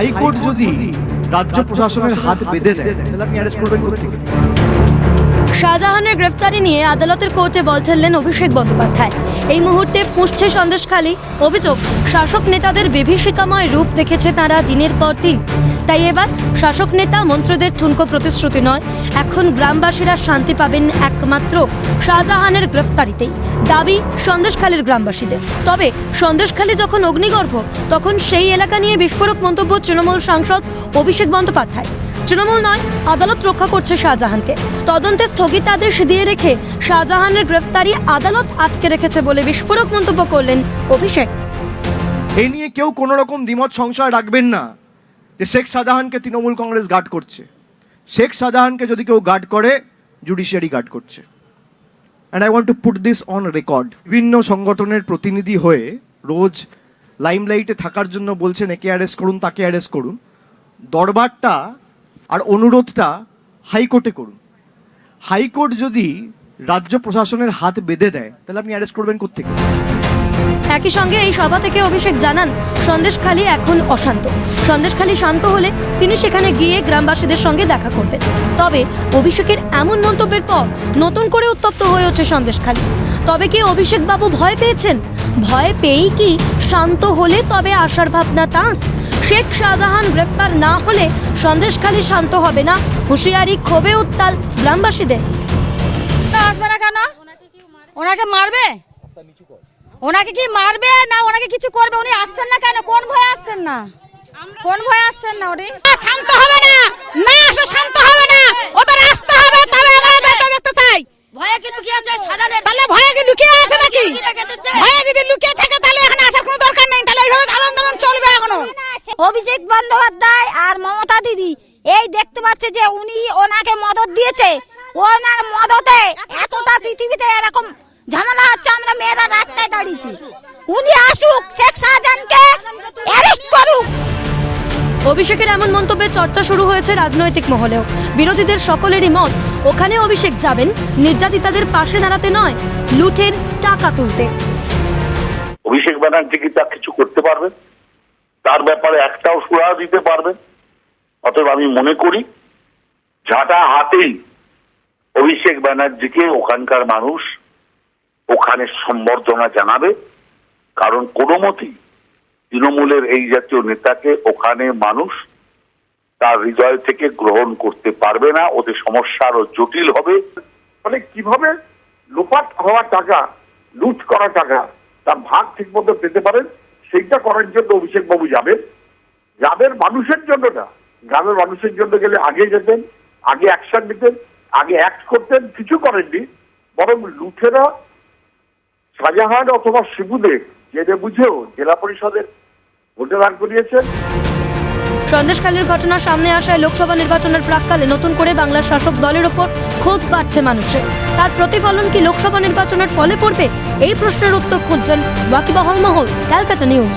High court যদি রাজ্য প্রশাসনের হাত বেঁধে দেয়, তাহলে আপনি অ্যারেস্ট করবেন কোথেকে শাহজাহানের গ্রেফতারি নিয়ে আদালতের কোর্টে বল ছেড়লেন অভিষেক বন্দ্যোপাধ্যায়। এই মুহূর্তে ফুঁসছে সন্দেশখালী। অভিযোগ, শাসক নেতাদের বিভীষিকাময় রূপ দেখেছে তারা দিনের পর দিন। তাই এবার শাসক নেতা মন্ত্রদের ঠুনকো প্রতিশ্রুতি নয়। এখন গ্রামবাসীরা শান্তি পাবেন একমাত্র শাহজাহানের গ্রেফতারিতেই। দাবি সন্দেশখালীর গ্রামবাসীদের। তবে সন্দেশখালী যখন অগ্নিগর্ভ, তখন সেই এলাকা নিয়ে বিস্ফোরক মন্তব্য তৃণমূল সাংসদ অভিষেক বন্দ্যোপাধ্যায়। তৃণমূল নয়, আদালত রক্ষা করছে শাহজাহানকে। তদন্তে স্থগিতাদেশ দিয়ে রেখে শাহজাহানের গ্রেফতারি আদালত আটকে রেখেছে বলে বিস্ফোরক মন্তব্য করলেন অভিষেক। এই নিয়ে কেউ কোনো রকম দ্বিমত সংশয় রাখবেন না। যে শেখ শাহজাহানকে তৃণমূল কংগ্রেস গার্ড করছে। শেখ শাহজাহানকে যদি কেউ গার্ড করে, জুডিশিয়ারি গার্ড করছে। And I want to put this on record বিভিন্ন সংগঠনের প্রতিনিধি হয়ে রোজ লাইমলাইটে থাকার জন্য বলছেন, একে অ্যারেস্ট করুন, তাকে অ্যারেস্ট করুন। দরবারটা আর অনুরোধটা হাইকোর্টে করুন। হাইকোর্ট যদি রাজ্য প্রশাসনের হাত বেঁধে দেয়, তাহলে আপনি অ্যারেস্ট করবেন কোথেকে একই সঙ্গে এই সভা থেকে অভিষেক জানান, সন্দেশখালী এখন অশান্ত। সন্দেশখালী শান্ত হলে তিনি সেখানে গিয়ে গ্রামবাসীদের সঙ্গে দেখা করবেন। তবে অভিষেকের এমন মন্তব্যের পর নতুন করে উত্তপ্ত হয়ে ওঠে সন্দেশখালী। তবে কি অভিষেক বাবু ভয় পেয়েছেন? ভয় পেয়েই কি শান্ত হলে তবে আসার ভাবনা তাঁর? শেখ শাহজাহান গ্রেপ্তার না হলে সন্দেশখালী শান্ত হবে না? হুঁশিয়ারি ক্ষোভে উত্তাল গ্রামবাসীদের। না ওনাকে মারবে? ওনাকে কি মারবে না ওনাকে কিছু করবে? উনি আসছেন না কেন? কোন ভয়ে আসছেন না? কোন ভয়ে আসছেন না উনি? শান্ত হবে না। না আসে শান্ত হবে না। ওদের আসতে হবে তবে আমরা দেখতে দেখতে চাই। ভয়ে কি লুকিয়ে আছে সাধারণ তাহলে ভয়ে কি লুকিয়ে আছে নাকি? ভয়ে যদি লুকিয়ে থাকে তাহলে এখানে আসার কোনো দরকার নেই। তাহলে এইভাবে ধারণ ধারণ চলবে এখনও। অভিজিৎ বন্দ্যোপাধ্যায় আর মমতা দিদি এই দেখতে পাচ্ছে যে উনি ওনাকে মদত দিয়েছে। ওনার মদতে এতটা পৃথিবীতে এরকম ঝামেলা হচ্ছে আমরা মেয়েরা রাস্তায় উনি আসুক শেখ শাহজাহানকে অ্যারেস্ট করুক। অভিষেকের এমন মন্তব্যে চর্চা শুরু হয়েছে রাজনৈতিক মহলেও। বিরোধীদের সকলেরই মত ওখানে অভিষেক যাবেন নির্যাতিতাদের পাশে দাঁড়াতে নয় লুঠের টাকা তুলতে। অভিষেক ব্যানার্জি কি তা কিছু করতে পারবেন তার ব্যাপারে একটাও সুরাহা দিতে পারবেন অতএব আমি মনে করি ঝাঁটা হাতেই অভিষেক ব্যানার্জিকে ওখানকার মানুষ ওখানে সম্বর্ধনা জানাবে। কারণ কোনো মতেই তৃণমূলের এই জাতীয় নেতাকে ওখানে মানুষ তার হৃদয় থেকে গ্রহণ করতে পারবে না, ওদের সমস্যা আরও জটিল হবে। মানে কীভাবে লোপাট হওয়া টাকা, লুট করা টাকা তার ভাগ ঠিক মতো পেতে পারেন, সেইটা করার জন্য অভিষেক বাবু যাবেন। গ্রামের মানুষের জন্য না, গ্রামের মানুষের জন্য গেলে আগে যেতেন, আগে অ্যাকশন নিতেন, আগে অ্যাক্ট করতেন, কিছু করেননি। বরং লুঠেরা শাহজাহান অথবা শিবুদেব জেনে বুঝেও জেলা পরিষদের ভোটে দান করিয়েছেন। সন্দেশখালীর ঘটনা সামনে আসায় লোকসভা নির্বাচনের প্রাককালে নতুন করে বাংলার শাসক দলের ওপর ক্ষোভ বাড়ছে মানুষের। তার প্রতিফলন কি লোকসভা নির্বাচনের ফলে পড়বে? এই প্রশ্নের উত্তর খুঁজছেন ওয়াকিবহল মহল, ক্যালকাটা নিউজ।